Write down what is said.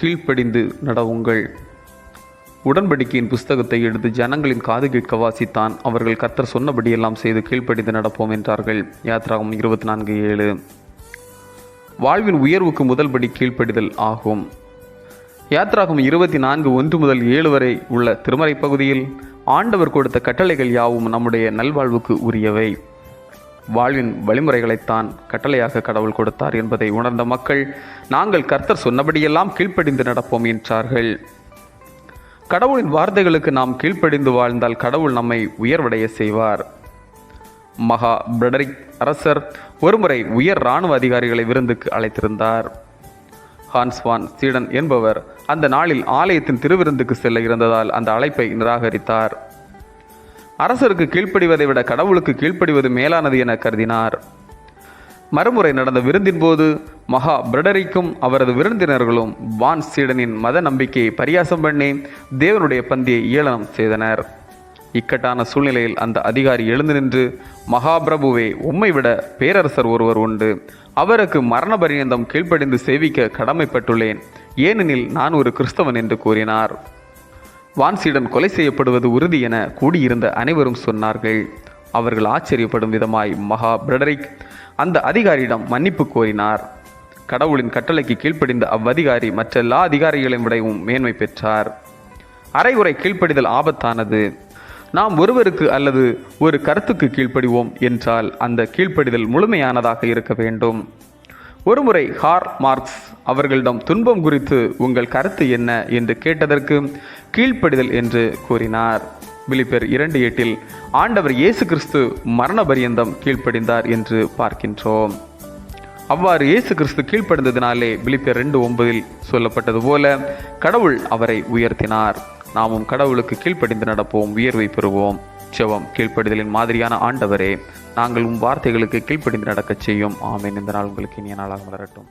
கீழ்ப்படிந்து நடவுங்கள். உடன்படிக்கையின் புஸ்தகத்தை எடுத்து ஜனங்களின் காது கேட்க வாசித்தான். அவர்கள் கர்த்தர் சொன்னபடியெல்லாம் செய்து கீழ்ப்படிந்து நடப்போம் என்றார்கள். யாத்ராகம் இருபத்தி நான்கு ஏழு. வாழ்வின் உயர்வுக்கு முதல் படி கீழ்ப்படிதல் ஆகும். யாத்ராகம் இருபத்தி நான்கு ஒன்று முதல் ஏழு வரை உள்ள திருமறை பகுதியில் ஆண்டவர் கொடுத்த கட்டளைகள் யாவும் நம்முடைய நல்வாழ்வுக்கு உரியவை. வாழ்வின் வழிமுறைகளைத்தான் கட்டளையாக கடவுள் கொடுத்தார் என்பதை உணர்ந்த மக்கள் நாங்கள் கர்த்தர் சொன்னபடியெல்லாம் கீழ்ப்படிந்து நடப்போம் என்றார்கள். கடவுளின் வார்த்தைகளுக்கு நாம் கீழ்ப்படிந்து வாழ்ந்தால் கடவுள் நம்மை உயர்வடைய செய்வார். மகா பிரெடரிக் அரசர் ஒருமுறை உயர் இராணுவ அதிகாரிகளை விருந்துக்கு அழைத்திருந்தார். ஹான்ஸ்வான் சீடன் என்பவர் அந்த நாளில் ஆலயத்தின் திருவிருந்துக்கு செல்ல இருந்ததால் அந்த அழைப்பை நிராகரித்தார். அரசருக்கு கீழ்ப்படிவதை விட கடவுளுக்கு கீழ்ப்படிவது மேலானது என கருதினார். மறுமுறை நடந்த விருந்தின் போது மகா பிரடரிக்கும் அவரது விருந்தினர்களும் வான் சீடனின் மத நம்பிக்கையை பரியாசம் பண்ணி தேவனுடைய பந்தியை ஏளனம் செய்தனர். இக்கட்டான சூழ்நிலையில் அந்த அதிகாரி எழுந்து நின்று மகாபிரபுவே உம்மை விட பேரரசர் ஒருவர் உண்டு. அவருக்கு மரண பரியந்தம் கீழ்ப்படிந்து சேவிக்க கடமைப்பட்டுள்ளேன். ஏனெனில் நான் ஒரு கிறிஸ்தவன் என்று கூறினார். வான்சீடன் கொலை செய்யப்படுவது உறுதி என கூடியிருந்த அனைவரும் சொன்னார்கள். அவர்கள் ஆச்சரியப்படும் விதமாய் மகா பிரடரிக் அந்த அதிகாரியிடம் மன்னிப்பு கோரினார். கடவுளின் கட்டளைக்கு கீழ்ப்படிந்த அவ்வதிகாரி மற்ற எல்லா அதிகாரிகளையும் விடவும் மேன்மை பெற்றார். அரைகுறை கீழ்ப்படிதல் ஆபத்தானது. நாம் ஒருவருக்கு அல்லது ஒரு கருத்துக்கு கீழ்ப்படிவோம் என்றால் அந்த கீழ்ப்படிதல் முழுமையானதாக இருக்க வேண்டும். ஒருமுறை ஹார் மார்க்ஸ் அவர்களிடம் துன்பம் குறித்து உங்கள் கருத்து என்ன என்று கேட்டதற்கு கீழ்ப்படிதல் என்று கூறினார். பிலிப்பர் இரண்டு எட்டில் ஆண்டவர் இயேசு கிறிஸ்து மரண பரியந்தம் கீழ்ப்படிந்தார் என்று பார்க்கின்றோம். அவ்வாறு இயேசு கிறிஸ்து கீழ்ப்படிந்ததினாலே பிலிப்பர் ரெண்டு ஒன்பதில் சொல்லப்பட்டது போல கடவுள் அவரை உயர்த்தினார். நாமும் கடவுளுக்கு கீழ்ப்படிந்து நடப்போம் உயர்வை பெறுவோம். செவம் கீழ்ப்படிதலின் மாதிரியான ஆண்டவரே நாங்கள் உன் வார்த்தைகளுக்கு கீழ்ப்படிந்து நடக்கச் செய்யும். ஆமேன். இந்த நாள் உங்களுக்கு இனிய நாளாக வளரட்டும்